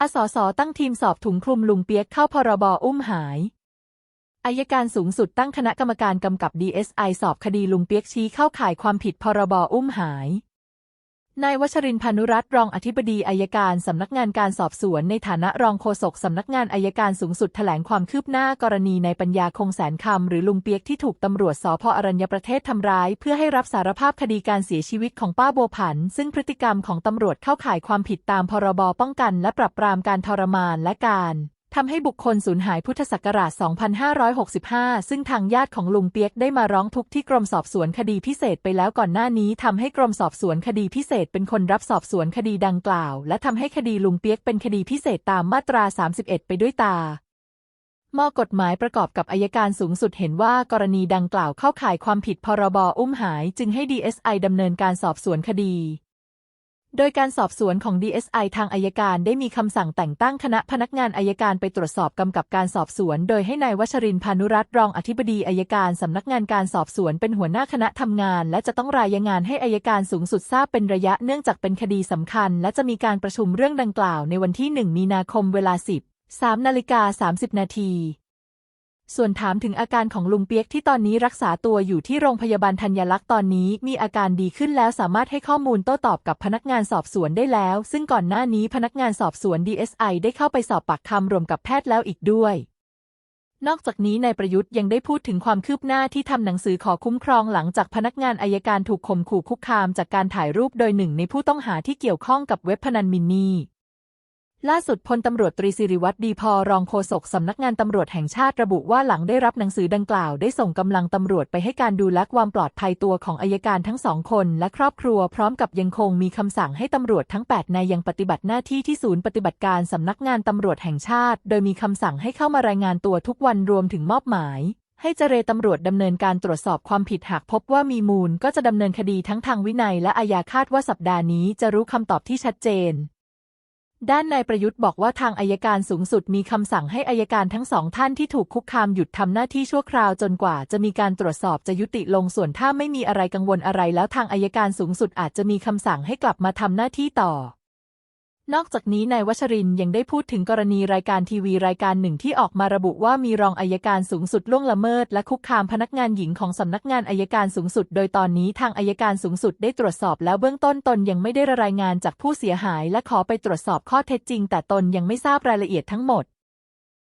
อสสตั้งทีมสอบถุงคลุมลุงเปียกเข้าพรบอุ้มหายอายการสูงสุดตั้งคณะกรรมการกำกับ DSI สอบคดีลุงเปียกชี้เข้าข่ายความผิดพรบอุ้มหาย นายวชรินพานุรัตรองอธิบดีอายการสำนักงานการสอบสวนในฐานะรองโฆษกสำนักงานอายการสูงสุดแถลงความคืบหน้ากรณีในปัญญาคงแสนคำหรือลุงเปียกที่ถูกตำรวจสพอรัญญประเทศทำร้าย เพื่อให้รับสารภาพคดีการเสียชีวิตของป้าโบผัน ซึ่งพฤติกรรมของตำรวจเข้าข่ายความผิดตามพรบป้องกัน และปรับปรามการทรมานและการ ทำให้บุคคลสูญหายพุทธศักราช 2565 ซึ่งทางญาติของลุงเปียกได้มาร้องทุกข์ที่กรมสอบสวนคดีพิเศษไปแล้วก่อนหน้านี้ทำให้กรมสอบสวนคดีพิเศษเป็นคนรับสอบสวนคดีดังกล่าว และทำให้คดีลุงเปียกเป็นคดีพิเศษตามมาตรา 31 ไปด้วยตามอกฎหมายประกอบกับอายการสูงสุดเห็นว่ากรณีดังกล่าวเข้าข่ายความผิดพรบอุ้มหาย จึงให้ DSI ดำเนินการสอบสวนคดี โดยการสอบสวนของ DSI ทางอายการได้มีคำสั่งแต่งตั้งคณะพนักงานอายการไปตรวจสอบกำกับการสอบสวน โดยให้นายวชรินทร์พานุรัตน์รองอธิบดีอายการสำนักงานการสอบสวนเป็นหัวหน้าคณะทำงาน และจะต้องรายงานให้อายการสูงสุดทราบเป็นระยะเนื่องจากเป็นคดีสำคัญ และจะมีการประชุมเรื่องดังกล่าวในวันที่ 1 มีนาคมเวลา 10 3นาฬิกา30 นาที ส่วนถามถึงอาการของลุงเปียกที่ตอนนี้รักษาตัวอยู่ที่โรงพยาบาลธัญลักษณ์ตอนนี้มีอาการดีขึ้นแล้วสามารถให้ข้อมูลโต้ตอบกับพนักงานสอบสวนได้แล้ว ซึ่งก่อนหน้านี้พนักงานสอบสวน DSI ได้เข้าไปสอบปากคำรวมกับแพทย์แล้วอีกด้วย นอกจากนี้นายประยุทธ์ยังได้พูดถึงความคืบหน้าที่ทำหนังสือขอคุ้มครองหลังจากพนักงานอายการถูกข่มขู่คุกคามจากการถ่ายรูปโดยหนึ่งในผู้ต้องหาที่เกี่ยวข้องกับเว็บพนันมินนี่ ล่าสุดพลตำรวจตรีสิริวัตรดีพอรองโฆษกสำนักงานตำรวจแห่งชาติระบุว่าหลังได้รับหนังสือดังกล่าวได้ส่งกำลังตำรวจไปให้การดูแลความปลอดภัยตัวของอายการทั้งสองคนและครอบครัวพร้อมกับยังคงมีคำสั่งให้ตำรวจทั้ง 8 นายยังปฏิบัติหน้าที่ที่ศูนย์ปฏิบัติการสำนักงานตำรวจแห่งชาติ โดยมีคำสั่งให้เข้ามารายงานตัวทุกวันรวมถึงมอบหมายให้เจรตำรวจดำเนินการตรวจสอบความผิดหากพบว่ามีมูล ก็จะดำเนินคดีทั้งทางวินัยและอาญาคาดว่าสัปดาห์นี้จะรู้คำตอบที่ชัดเจน ด้านนายประยุทธ์บอกว่าทางอายการสูงสุดมีคำสั่งให้อายการทั้งสองท่านที่ถูกคุกคามหยุดทำหน้าที่ชั่วคราวจนกว่าจะมีการตรวจสอบจะยุติลงส่วนถ้าไม่มีอะไรกังวลอะไรแล้วทางอายการสูงสุดอาจจะมีคำสั่งให้กลับมาทำหน้าที่ต่อ นอกจากนี้นายวัชรินยังได้พูดถึงกรณีรายการทีวีรายการหนึ่งที่ออกมาระบุว่ามีรองอายการสูงสุดล่วงละเมิดและคุกคามพนักงานหญิงของสำนักงานอายการสูงสุด โดยตอนนี้ทางอายการสูงสุดได้ตรวจสอบแล้วเบื้องต้นตนยังไม่ได้รายงานจากผู้เสียหาย และขอไปตรวจสอบข้อเท็จจริง แต่ตนยังไม่ทราบรายละเอียดทั้งหมด